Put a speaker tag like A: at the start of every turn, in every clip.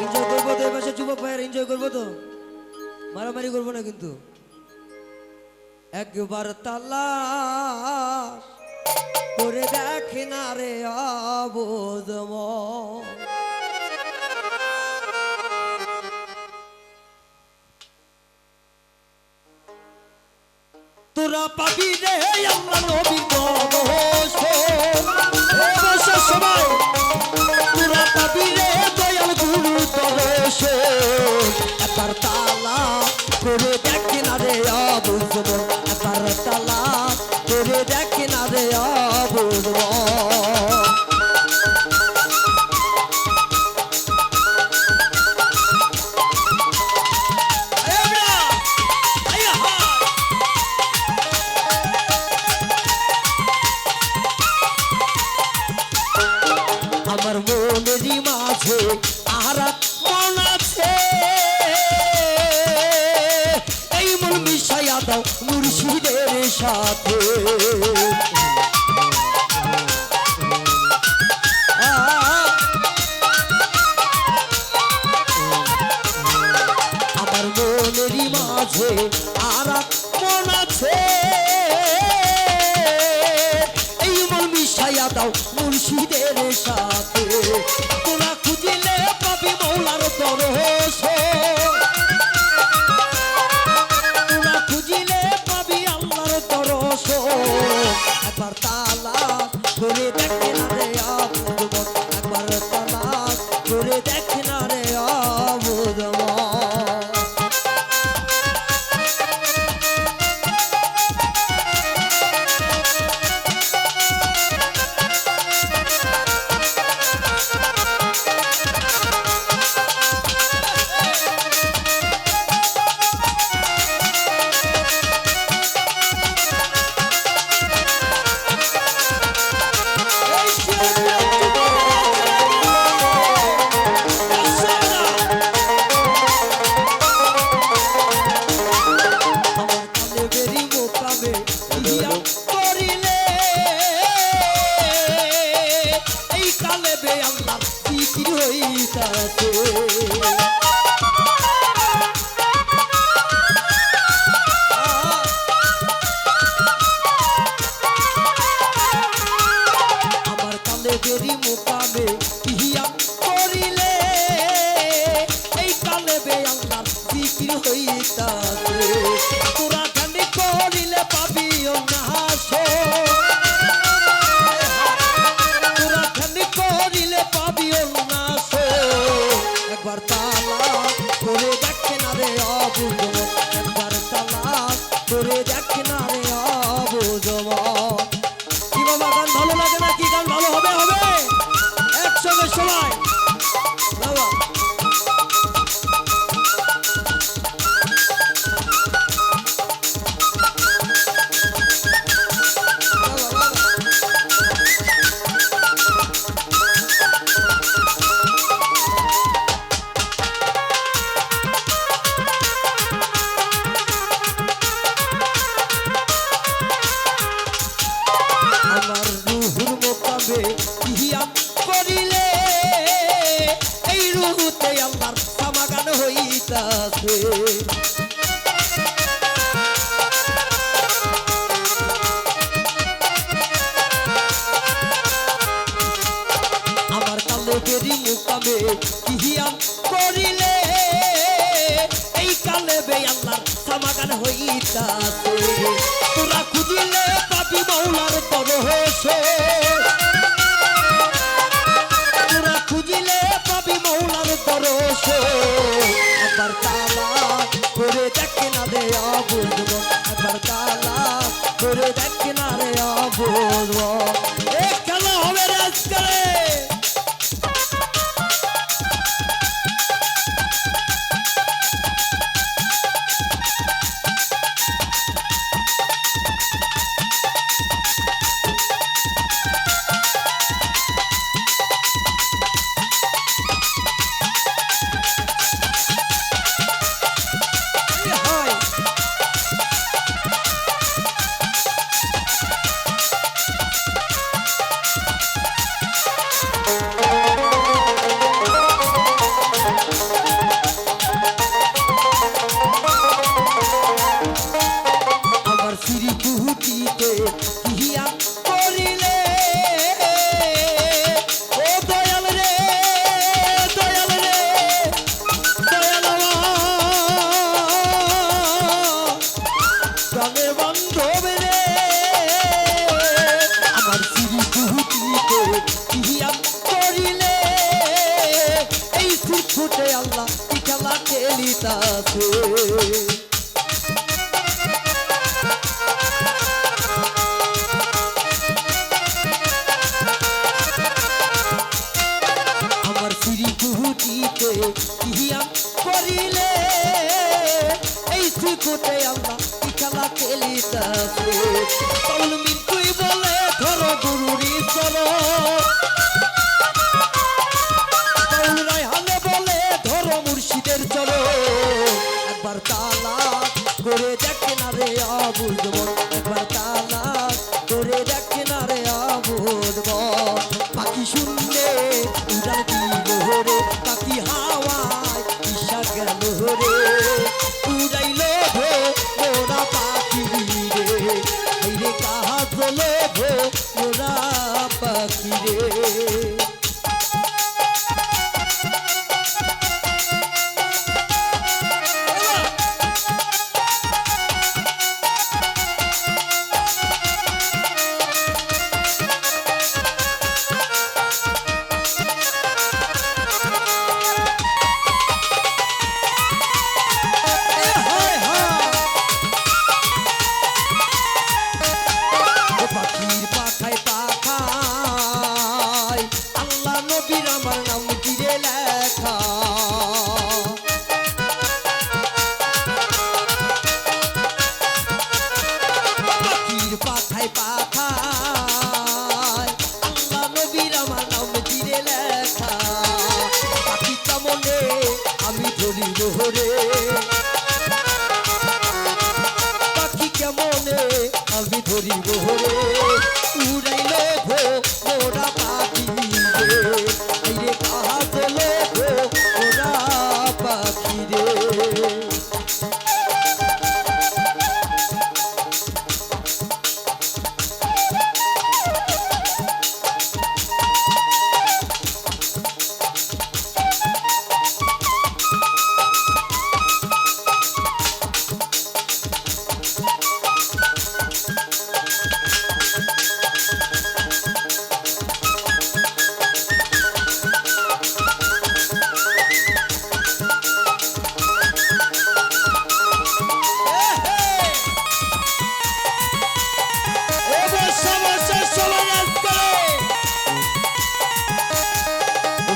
A: Enjoy করব তো এবার যুবক ভাইয়ের এনজয় করব তো। মারামারি করব না কিন্তু। একবার তালা করে দেখ না রে অবোধ তোরা পাবি রে আমরা নবীর সবাই কোনা খুঁজিলে তাতে আমার কানে বেরি মোকামে ইয়া করিলে এই কানে বে আল্লাহ বিক্রি হইতাতে বুঝব একবার তালা করে দেখ না রে অবুঝবো খেলিতাছে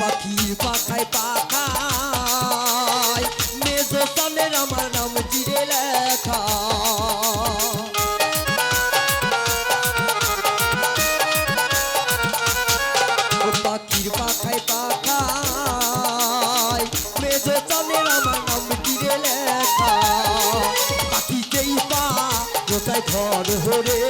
A: পাখি পাখায় পাখায়, মেজো সালের আমার নাম জিরে লেখা। পাখির পাখায় পাখায়, মেজো সালের আমার নাম জিরে লেখা। পাখিকেই পা কোথায় ঘর হরে